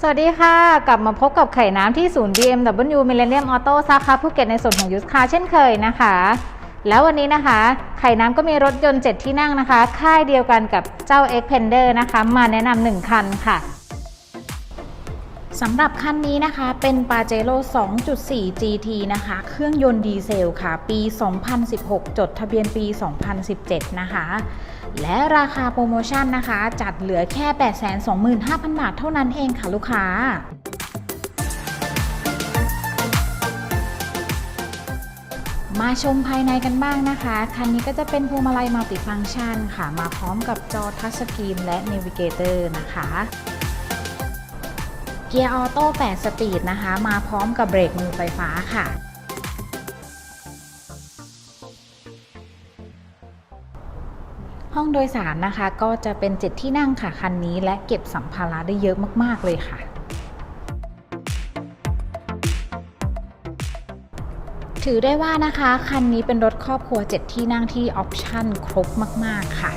สวัสดีค่ะ กลับมาพบกับไข่น้ำที่ศูนย์ BMW Millennium Auto สาขาภูเก็ตในส่วนของยูสคาเช่นเคยนะคะ แล้ววันนี้นะคะ ไข่น้ำก็มีรถยนต์ 7 ที่นั่งนะคะ ค่ายเดียวกันกับเจ้า Xpander นะคะ มาแนะนำหนึ่งคันค่ะ สำหรับคันนี้นะคะเป็น Pajero 2.4 GT นะคะ เครื่องยนต์ดีเซลค่ะ ปี 2016 จดทะเบียนปี 2017 นะคะ และราคาโปรโมชั่นนะคะ จัดเหลือแค่ 825,000 บาทเท่านั้นเองค่ะลูกค้ามาชมภายในกันบ้างนะคะ คันนี้ก็จะเป็นพวงมาลัยมัลติฟังก์ชันค่ะ มาพร้อมกับจอทัชสกรีนและเนวิเกเตอร์นะคะ เกียร์ออโต้8สปีดนะคะ มาพร้อมกับเบรกมือไฟฟ้าค่ะ ห้องโดยสารนะคะก็จะเป็น7ที่นั่งค่ะคันนี้และเก็บสัมภาระได้เยอะมาก ๆ เลยค่ะถือได้ว่านะคะ คันนี้เป็นรถครอบครัว 7 ที่นั่งที่ออปชั่นครบมาก ๆ ค่ะ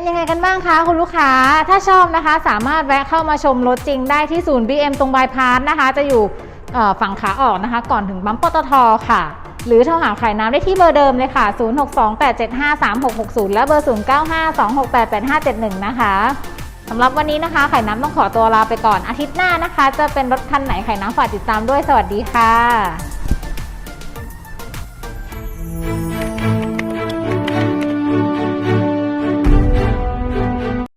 เป็นยังไงกันบ้างคะคุณลูกค้า ถ้าชอบนะคะ สามารถแวะเข้ามาชมรถจริงได้ที่ศูนย์ BM ตรงบายพาสนะคะ จะอยู่ฝั่งขาออกนะคะ ก่อนถึงปั๊มปตทค่ะ หรือโทรหาขายน้ำได้ที่เบอร์เดิมเลยค่ะ 0628753660 และเบอร์ 0952688571 นะคะสำหรับวันนี้นะคะไข่น้ำต้องขอตัวลาไปก่อนอาทิตย์หน้านะคะ จะเป็นรถคันไหนไข่น้ำฝากติดตามด้วยสวัสดีค่ะ